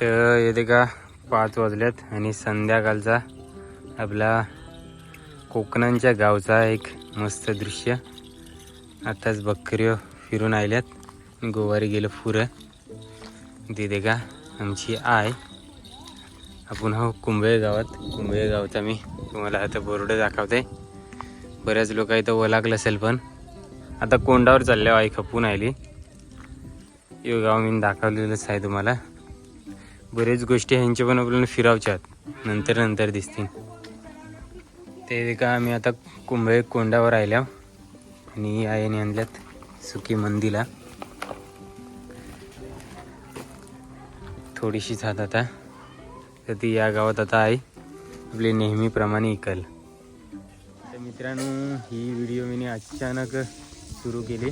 तर येते का पाच वाजल्यात आणि संध्याकाळचा आपला कोकणांच्या गावचा एक मस्त दृश्य. आताच बकऱ्यो फिरून आल्यात. गोवारी गेलं फुरं. तिथे का आमची आय आपण हो कुंभळे गावात. कुंभळे गावचा मी तुम्हाला आता बोर्ड दाखवते. बऱ्याच लोक इथं ओलागलं असेल पण. आता कोंडावर चालल्या आई खपून आली. यो गाव मी दाखवलेलंच आहे तुम्हाला. बरेच गोष्टी ह्यांच्या पण आपल्याला फिरावच्या नंतर नंतर दिसतील. ते का आम्ही आता कुंभळे कोंडावर राहिल्या. आणि आईने आणल्यात सुकी मंदीला. थोडीशी झात आता. तर ती या गावात आता आहे. आपली नेहमीप्रमाणे इकल. तर मित्रांनो ही व्हिडिओ मी अचानक सुरू केली.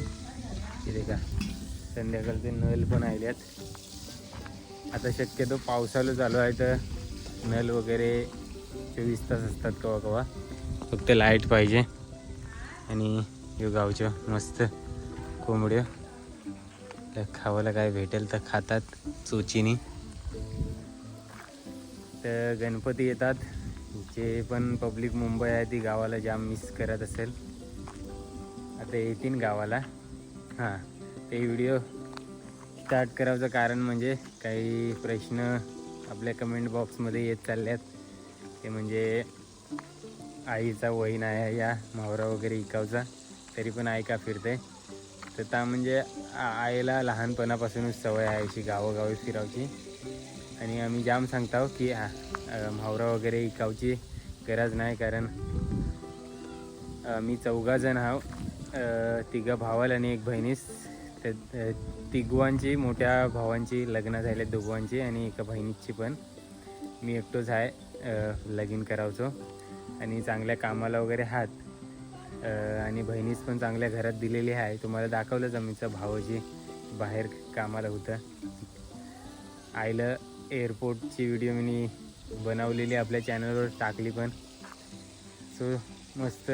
तिथे का संध्याकाळचे नल पण आल्यात आता शक्यतो पावसाळा चालू आहे तर नल वगैरे चोवीस तास असतात कवा कवा. फक्त लाइट पाहिजे. आणि यो गावच्या मस्त कोंबड्या. त्या खावायला काय भेटेल तर खातात चोचीनी. तर गणपती येतात. जे पण पब्लिक मुंबई आहे ती गावाला जाम मिस करत असेल. आता येतील गावाला. हां ते व्हिडिओ स्टार्ट करायचं कारण म्हणजे काही प्रश्न आपल्या कमेंट बॉक्समध्ये येत चालल्यात. ते म्हणजे आईचा वहीन आहे या मावरा वगैरे इकावचा. तरी पण आई का फिरते? तर त्या म्हणजे आ- आईला लहानपणापासूनच सवय आहे अशी गावोगावी फिरावची. आणि आम्ही जाम सांगतो हो की हा म्हावरा वगैरे इकावची गरज नाही कारण मी चौघा जण आहो तिघं भावाल आणि एक बहिणीस. तर तिघवांची मोठ्या भावांची लग्न झाले दोघांची आणि एका बहिणीची पण. मी एकटोच आहे लगीन करावचो. आणि चांगल्या कामाला वगैरे हात. आणि बहिणीस पण चांगल्या घरात दिलेली आहे. तुम्हाला दाखवलं जमीचा भावाची बाहेर कामाला होतं. आईला एअरपोर्टची व्हिडिओ मी बनवलेली आपल्या चॅनलवर टाकली पण. सो मस्त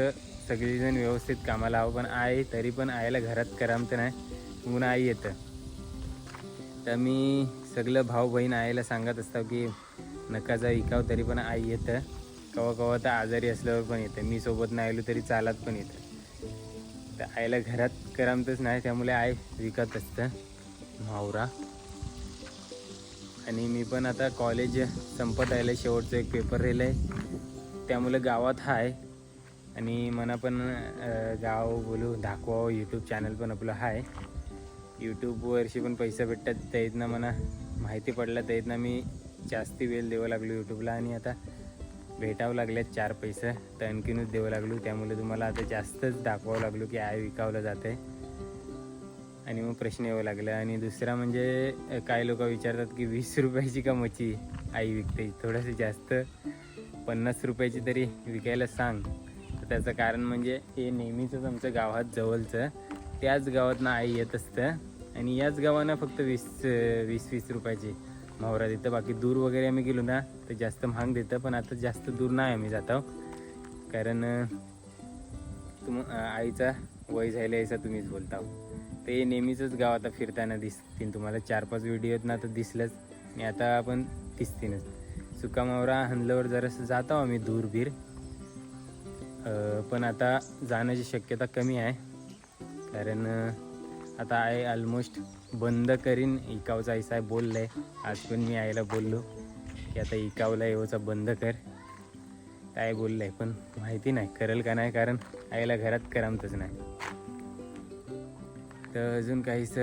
सगळीजण व्यवस्थित कामाला हवं. पण आहे तरी पण आईला घरात करमत नाही. म्हणून आई येतं. तर मी सगळं भाऊ बहीण आईला सांगत असतो की नका जा इकाव तरी पण आई येतं. कवा कवा तर आजारी असल्यावर पण येतं. मी सोबत नाही आलो तरी चालत पण येतं. तर आईला घरात करमतच नाही त्यामुळे आई विकत असतं. मावरा आणि मी पण आता कॉलेज संपत आलं शेवटचं एक पेपर राहिलं आहे त्यामुळे गावात आहे आणि मला पण गाव बोलू दाखवावं यूट्यूब चॅनल पण आपलं आहे यूट्यूबवरशी पण पैसे भेटतात. त्यातनं मला माहिती पडलं. त्यातनं मी जास्ती वेळ देऊ लागलो यूट्यूबला आणि आता भेटावं लागल्यात चार पैसे. तर आणखीनच देऊ लागलो. त्यामुळे तुम्हाला आता जास्तच दाखवावं लागलो की आय विकावलं जाते आणि मग प्रश्न यावं लागला. आणि दुसरा म्हणजे काही लोक विचारतात की वीस रुपयाची का मच्छी आई विकते? थोडंसं जास्त. पन्नास रुपयाची तरी विकायला सांग. तर त्याचं कारण म्हणजे हे नेहमीचंच आमचं गावात जवळचं. त्याच गावातनं आई येत असतं. आणि याच गावानं फक्त वीस वीस वीस रुपयाची मावरा देतं. बाकी दूर वगैरे आम्ही गेलो ना तर जास्त महाग देतं पण आता जास्त दूर नाही आम्ही जात आहो. कारण तुम आईचा वय झाला याचा तुम्हीच बोलता ते नेहमीचंच गाव आता फिरताना दिसतील तुम्हाला. चार पाच व्हिडिओ ना तर दिसलंच. आणि आता आपण दिसतीनच. सुकामावरा हनलवर जरासं जातो आम्ही दूर बीर पण आता जाण्याची शक्यता कमी आहे. कारण आता आहे ऑलमोस्ट बंद करीन. इकावचा ऐसा आहे बोललं. आहे आज पण मी आईला बोललो की आता इकावला येऊचा बंद कर. काय बोललं आहे पण माहिती नाही करेल का नाही? कारण आईला घरात करमतच नाही. तर अजून काहीच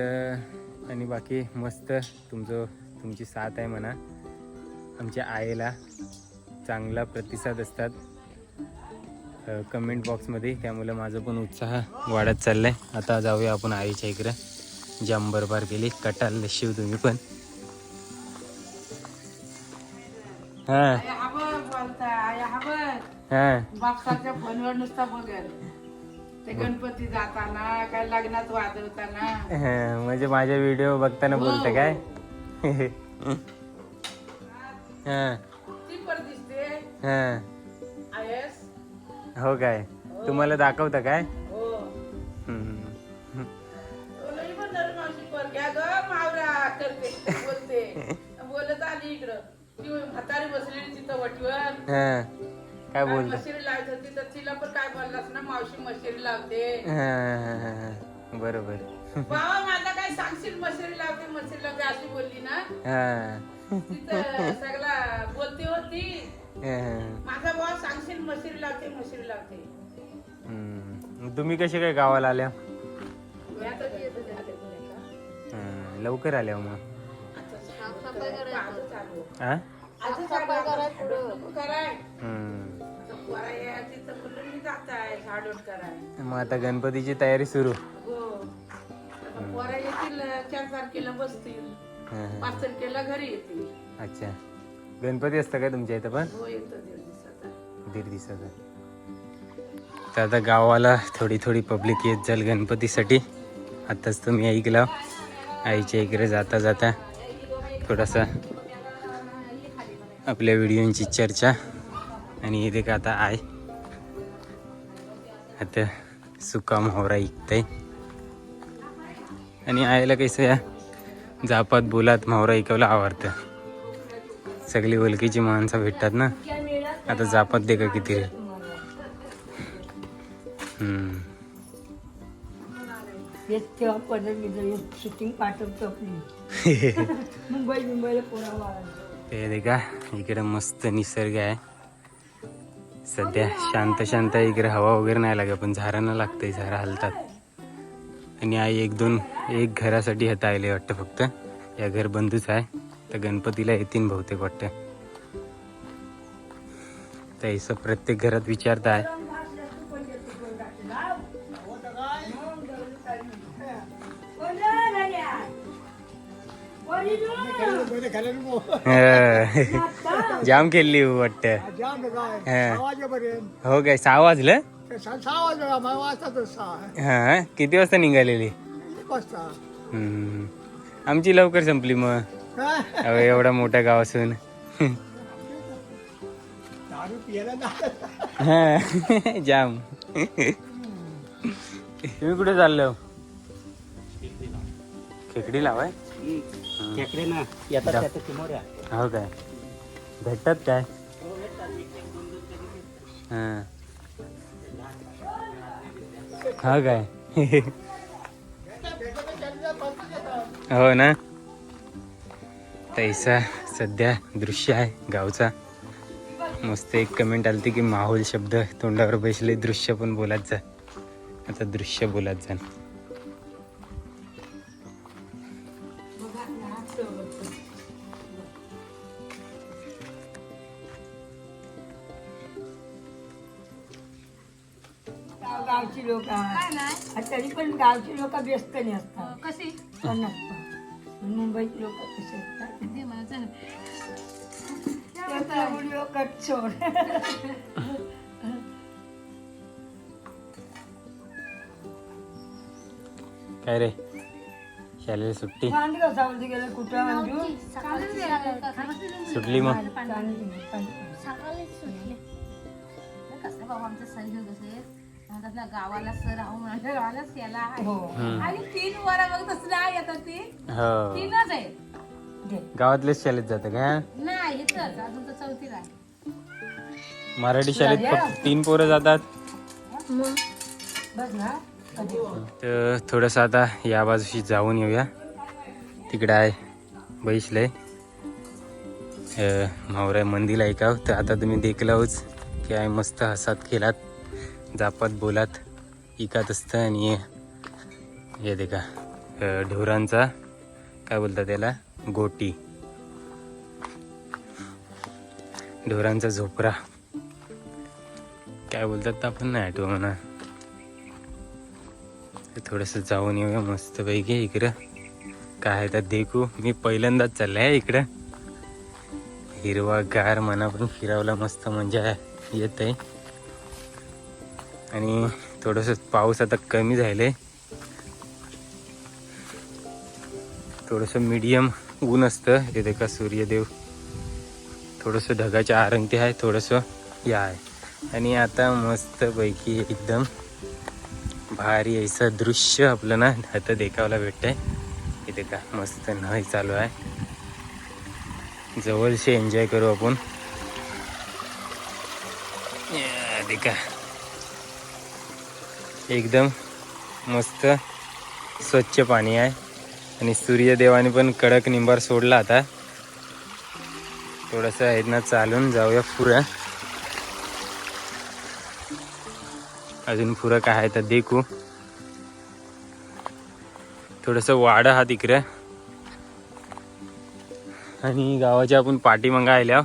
आणि बाकी मस्त. तुमचं तुमची साथ आहे म्हणा. आमच्या आईला चांगला प्रतिसाद असतात. कमेंट बॉक्समध्ये त्यामुळे माझं पण उत्साह वाढत चाललाय. आता जाऊया आपण आईच्या इकडं. जाम बरोबर केली. कटाल शिव तुम्ही पण. हां. हां. बापसाच्या फोनवर नुसता बघेल. ते गणपती जाताना काय लग्नात वाजवताना. हां, म्हणजे माझे व्हिडिओ बघताना बोलतं काय? हां. ती पण दिसते. हां. आयस. हो काय? तुम्हाला दाखवतं काय? हो. अगं, मावरा करते बोलते. बोलत आली इकडं. ती म्हातारी बसलेली तिथं वटीवर. हा. काय काय बोलतो मशिरी लावत होती तर तिला पण काय बोललास ना मावशी मशिरी लावते. बरोबर. बाबा माझा काय सांगशील मशिरी लावते मशिरी लावते अशी बोलली ना? हा. तिथं सगळा बोलती होती. माझा भाऊ सांगशील मशिरी लावते मशिरी लावते. हम्म. तुम्ही कसे काय गावाला आल्या? मी आता येत? हा, लवकर आल्या मग. आता आजच आलो. हा? आजच आलो. कराय? हम्म. आता पोरा यायची तर म्हणलं मी जात आहे झाडोट कराय. मग आता गणपतीची तयारी सुरू. हो. आता पोरा येतील चार तारखेला बसतील. पाच तारखेला घरी येतील. अच्छा. गणपती असतं काय तुमच्या इथं पण? हो दीड दिवसाचा. दिवसाचं. तर आता गावाला थोडी थोडी पब्लिक येत जाईल गणपतीसाठी. आत्ताच तुम्ही ऐकलं. आईच्या इकडे जाता जाता थोडासा आपल्या व्हिडिओची चर्चा. आणि इथे का आता आहे आता सुका मोहरा ऐकतंय. आणि आईला कसं या जापात बोलात मोहरा ऐकवलं आवडतं. सगळी ओळखीची माणसं भेटतात ना. आता जापात दे का किती शूटिंग पाठवतो आपली. मुंबई मुंबईला ते दे का इकडे मस्त निसर्ग आहे. सध्या शांत शांत आहे. इकडे हवा वगैरे नाही लागत पण झाडांना लागतंय झाडं हलतात. आणि आई एक दोन एक घरासाठी हता आले वाटतं फक्त. या घर बंधूच आहे. तर गणपतीला येतील बहुतेक वाटतं तर असं प्रत्येक घरात विचारत आहे. हं. जाम खेळली वाटतं हं. हो. काय सहा वाजलं? हा किती वाजता निघालेली. आमची लवकर संपली मग. अहो, एवढा मोठा गाव असून हा. जाम. तुम्ही कुठे चाललो खेकडी लावाय खेकडे ना. येतात. हो काय? भेटतात काय? हा. हो काय? हो ना? तैसा सध्या दृश्य आहे गावचा. मस्त एक कमेंट आलती की माहोल शब्द तोंडावर बसले दृश्य पण बोलत जा. आता दृश्य बोलत जा. गाव- गावची लोक तरी पण गावची लोक व्यस्त नाही असतात कशी? पण मुंबईची लोक कसे व्हिडिओ कट काय रे? शाळेला सुट्टी? मांडगाव सावंती गेलं कुठं मंजू सुटली मग? गावाला सर आहो माझ्या गावाला याला. आहे हो. आणि तीन वर मग तसलं आहे आता ती. हो. तीनच आहे. घे. गावातलेच शाळेत जातं का? नाही इथं अजून तर चौथीला आहे. मराठी शाळेत फक्त तीन पोरं जातात. बस ना. कधी तर थोडंसं आता या बाजूशी जाऊन येऊया. तिकडं आहे बैसलंय मावरा मंदिर आहे का तर आता तुम्ही देखलाच की आहे मस्त हसात खेळात जापात बोलात इकात असतं आणि हे दे का अं, ढोरांचा काय बोलतात त्याला? गोटी. ढोरांचा झोपरा. काय बोलतात तर आपण नाही आठवं म्हणा. थोडंसं जाऊन येऊया मस्तपैकी इकडं. काय आहे तर देखू. मी पहिल्यांदाच चाललं आहे इकडं. हिरवा गार मना पण फिरावला मस्त मजा येत आहे आणि थोडंसं पाऊस आता कमी झाले थोडंसं मीडियम ऊन असतं. हे देखा सूर्यदेव. थोडंसं ढगाच्या आरंगती आहे थोडंसं या आहे. आणि आता मस्तपैकी एकदम भारी ऐसा दृश्य आपलं ना आता देखावला भेटतंय. इथे का मस्त नय चालू आहे. जवळचे एन्जॉय करू आपण. या, देखा. एकदम मस्त स्वच्छ पाणी आहे. आणि सूर्यदेवाने पण कडक निंबार सोडला आता. थोडंसं आहेत ना चालून जाऊया पुरं. अजून पुरं काय आहे तर देखू. थोडंसं वाडं हा तिकडं. आणि गावाच्या आपण पाठीमागं आल्या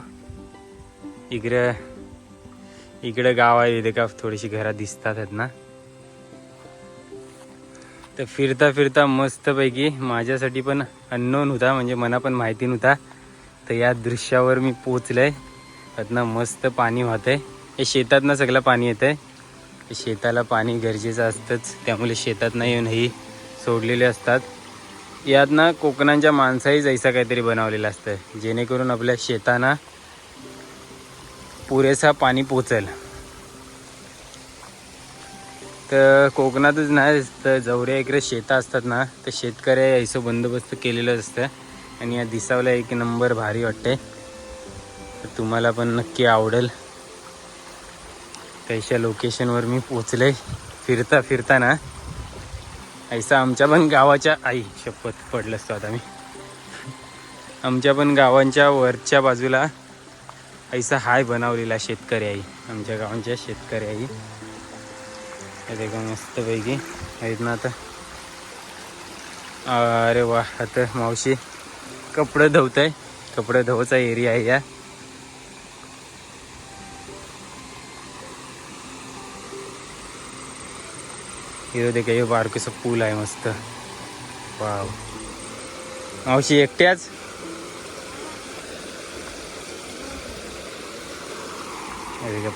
इकडं इकडं गाव आहे इथे का थोडीशी घरात दिसतात आहेत ना. तर फिरता फिरता मस्तपैकी माझ्यासाठी पण अननोन होता म्हणजे मला पण माहिती नव्हता. तर या दृश्यावर मी पोचलंय त्यातनं मस्त पाणी वाहतंय. हे शेतातनं सगळं पाणी येतं आहे शेताला पाणी गरजेचं असतंच. त्यामुळे शेतातनं येऊन ही सोडलेले असतात. यातनं कोकणांच्या माणसाही जैसा काहीतरी बनवलेलं असतं. जेणेकरून आपल्या शेतांना पुरेसा पाणी पोचेल. तर कोकणातच नाही तर जवऱ्या इकडे शेतं असतात ना तर शेतकऱ्या यायचं बंदोबस्त केलेलं असतं. आणि या दिसावला एक नंबर भारी वाटते तर तुम्हाला पण नक्की आवडेल. तशा लोकेशनवर मी पोचले फिरता फिरता ना ऐसा आमच्या पण गावाच्या आई शपथ पडलं असतो आता मी. आमच्या पण गावांच्या वरच्या बाजूला ऐसा हाय बनवलेला शेतकरी आई आमच्या गावांच्या शेतकरी आई. हे देखा मस्तपैकी आहेत ना आता अरे वा आता मावशी कपडे धुवत आहे कपडे धुवायचा एरिया आहे या. हे देखा हे बारकस पूल आहे मस्त. वाव. मावशी एकट्याच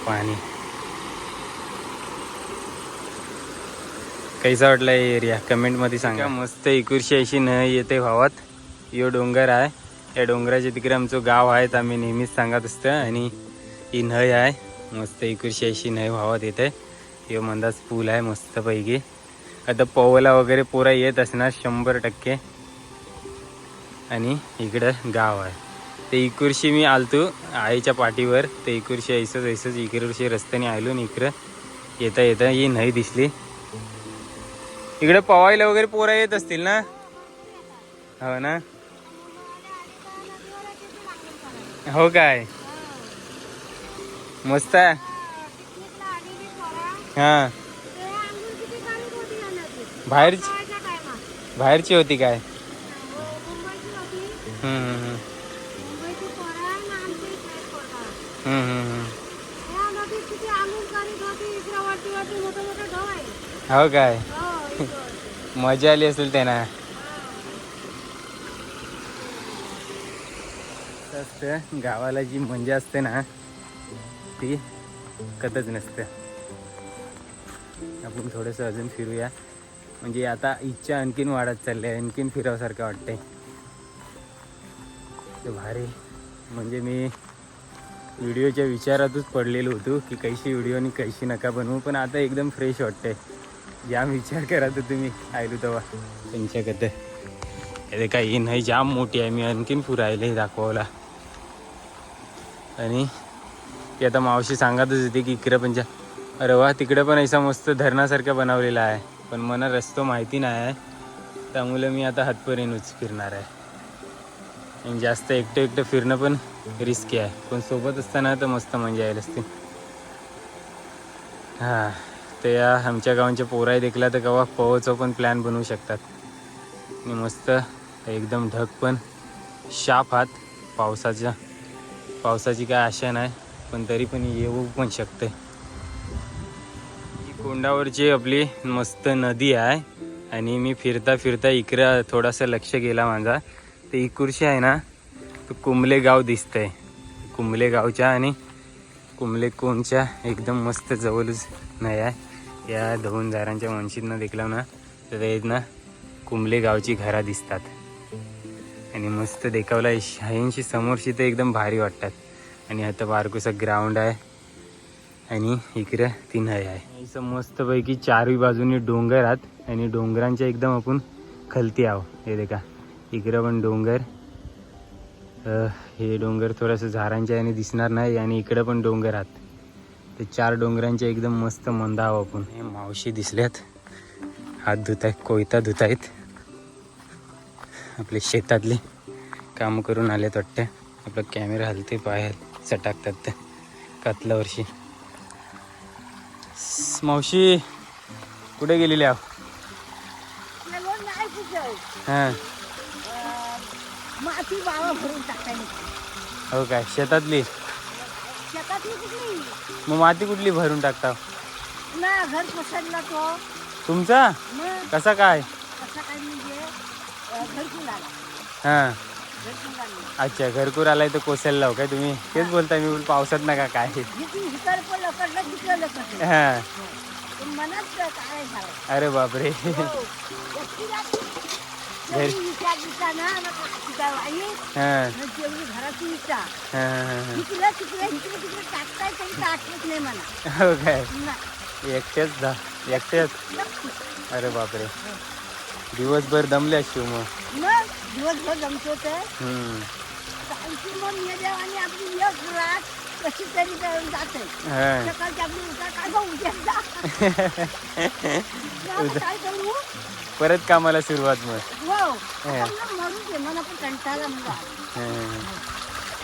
पाणी. कैसा वाटला एरिया? कमेंटमध्ये सांगा. मस्त एकुरशी अशी न येते भावात. यो डोंगर आहे. या डोंगराच्या तिकडे आमचं गाव आहे तर आम्ही नेहमीच सांगत असतं. आणि ही नय आहे. मस्त एकुरशी अशी नय भावात येते. यो मंदाज पूल आहे मस्तपैकी. आता पवला वगैरे पोरा येत असणार शंभर टक्के. आणि इकडं गाव आहे. ते इकुरशी मी आलतो आईच्या पाठीवर. ते इकुरशी ऐसंच ऐसंच इकडे रस्त्याने आलो आणि इकडं येता येता ही नाही दिसली. इकडे पवायला वगैरे पोरा येत असतील ना? हो ना? हो काय? मस्त आहे? हा. बाहेरची बाहेरची होती काय? हम्म, हम्म, हम्म. हम्म, हम्म, हम्म. हो काय? मजा आली असेल त्यांना. असतं गावाला जी मजा असते ना ती कतच नसते. आपण थोडंसं अजून फिरूया. म्हणजे आता इच्छा आणखीन वाढत चालली आहे आणखीन फिरावसारखं वाटतंय. भारी. म्हणजे मी व्हिडिओच्या विचारातच पडलेलो होतो की कैशी व्हिडिओ आणि कैशी नका बनवू पण आता एकदम फ्रेश वाटते जाम विचार करा तर तुम्ही आयलो तेव्हा. त्यांच्याकडे. अरे काही नाही जाम मोठी आहे. मी आणखीन पुरायला दाखवला आणि ती आता मावशी सांगतच होती की इकडे पण जा. अरे वा तिकडे पण ऐसा मस्त धरणासारखा बनवलेला आहे. पण मला रस्तो माहिती नाही आहे. त्यामुळे मी आता हातपर्यंतच फिरणार आहे. आणि जास्त एकटं एकटं फिरणं पण रिस्की आहे. पण सोबत असताना तर मस्त मजा येईल असते. हां. ते या आमच्या गावांच्या पोराही देखला तर केव्हा पोहोचो पण प्लॅन बनवू शकतात. आणि मस्त एकदम ढग पण. शाप हात पावसाच्या पावसाची काय आशा नाही पण तरी पण येऊ पण शकते. ही कोंडावरची आपली मस्त नदी आहे. आणि मी फिरता फिरता इकडं थोडासा लक्ष गेला माझा. ते इकुरशी आहे ना तो कुंबले गाव दिसतंय. कुंबले गावच्या आणि कुंबले कोणच्या एकदम मस्त जवळच नाही आहे. या दोन झाडांच्या वंशीतनं देखला ना तर ना कुंबले गावची घरा दिसतात. आणि मस्त देखावला शाहींशी समोरशी तर एकदम भारी वाटतात. आणि आता बारकोसा ग्राउंड आहे. आणि इकडं ती आहे. असं मस्तपैकी चारही बाजूनी डोंगर आहात. आणि डोंगरांच्या एकदम आपण खलती आहो. हे देखा इकडं पण डोंगर. हे डोंगर थोडंसं झाडांच्या याने दिसणार नाही आणि इकडं पण डोंगर आहात. ते चार डोंगरांच्या एकदम मस्त मंदाव आपण. हे मावशी दिसल्यात. हात धुत आहेत कोयता धुत आहेत आपले शेतातले काम करून आलेत वाटतं. आपला कॅमेरा हलते पाय चटाकतात ते. कतलावरशी स- मावशी कुठे गेलेली आहो? हां. माती बावा भरून टाकायला हो काय शेतातली? शेतातली कुठली? मग माती कुठली भरून टाकता? ना घर पसरला तो. तुमचा? मग? कसा काय? कसा काय म्हणजे अं, घरकुल आला. हां. घरकुल आला. अच्छा घरकुर आलाय तर कोसेल लाव काय तुम्ही? तेच बोलताय मी बोल पावसात नका काय. जिथे हिकार पण लकडलं तिकडं लकडलं हां. पण मनात काय झालं? अरे बापरे. हो. हां. हां हां हां हो. काय? एकट्याच नक्की. अरे बापरे. दिवसभर दमले असतो मग. दिवसभर जमतो तर? हम्म. आणखी मग येद्या आणि आपली एक रात कशी तरी करून जाते. हां. सकाळची आपली उठा काय गं उद्या? काय करू? परत कामाला सुरुवात मग.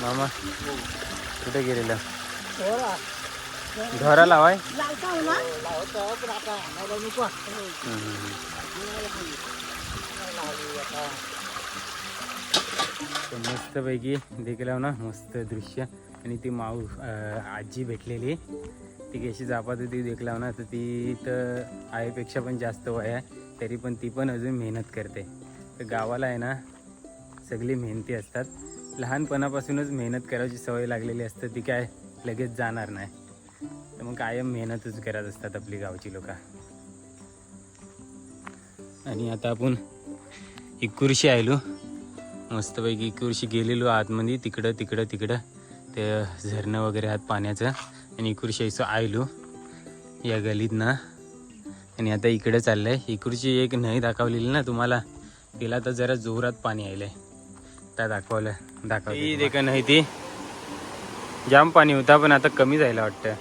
मामा कुठे गेलेला ढोरा लावाय तर मस्तपैकी देखील ना मस्त दृश्य. आणि ती माऊ अं, आजी भेटलेली. ती कशी जापात होती देखलाव ना तर ती तर आईपेक्षा पण जास्त वय आहे. तरी पण ती पण अजून मेहनत करते. तर गावाला आहे ना सगळी मेहनती असतात. लहानपणापासूनच मेहनत करायची सवय लागलेली असते ती काय लगेच जाणार नाही. तर मग कायम मेहनतच करत असतात आपली गावची लोक. आणि आता आपण इकुरशी आयलो. मस्तपैकी इकुरशी गेलेलो आतमध्ये तिकडं तिकडं तिकडं. ते झरणं वगैरे आत पाण्याचं. आणि इकुरशी यायचो आयलो या गलीत ना आणि आता इकडे चाललंय. इकुरची एक नाही दाखवलेली ना तुम्हाला. तिला तर जरा जोरात पाणी आलंय त्या दाखवलं दाखवली देखा नाही ती. जाम पाणी होता पण आता कमी जायला वाटतं.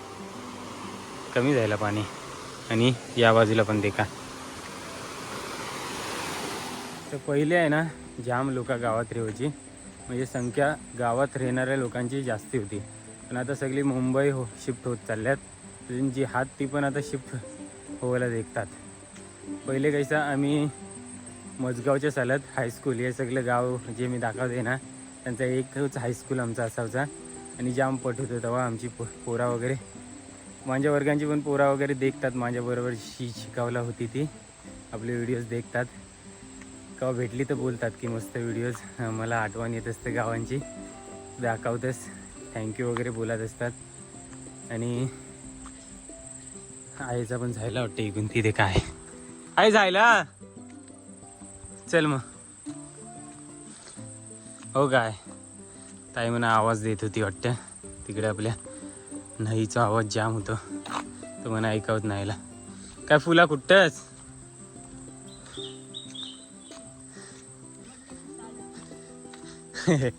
कमी जायला पाणी. आणि या बाजूला पण देखा. तर पहिले आहे ना जाम लोक गावात राहायची म्हणजे संख्या गावात राहणाऱ्या लोकांची जास्ती होती. पण आता सगळी मुंबई हो शिफ्ट होत चालल्यात. त्यांची हात ती पण आता शिफ्ट व्हायला देखतात. पहिले कैसा आम्ही मजगावचे सालात हायस्कूल हे सगळं गाव जे मी दाखवते ना त्यांचा एकच हायस्कूल आमचा असायचा. आणि जाम पट तेव्हा आमची पो पोरा वगैरे. माझ्या वर्गांची पण पोरा वगैरे देखतात माझ्याबरोबर शी शिकावला होती ती. आपले व्हिडिओज देखतात. का भेटली तर बोलतात की मस्त व्हिडिओज मला आठवण येत असते गावांची. दाखवतस. थँक्यू वगैरे बोलत असतात. आणि आईचा पण जायला वाटतं इकून तिथे काय. आई जायला चल मग. हो काय ताई म्हणा आवाज देत होती वाटतं. तिकडे आपल्या नईचा आवाज जाम होतो. तो म्हणा ऐकवत नाहीला काय फुला कुठंच?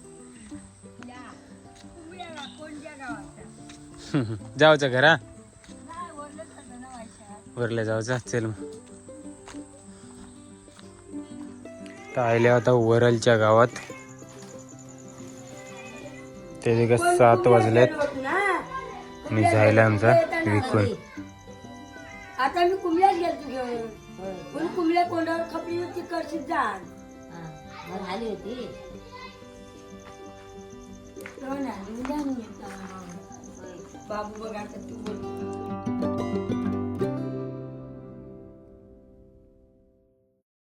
जाऊचा घरा. वरल्या जाऊचा. चल मग. तर आल्या आता वरलच्या गावात. ते जे का सात वाजलेत. आणि झायला आमचा विकून. आता मी घेऊन पण कुंबल्या कोंडावर खपली होती करशील जाण आली होती. हो. बाबू बघा तू बोल.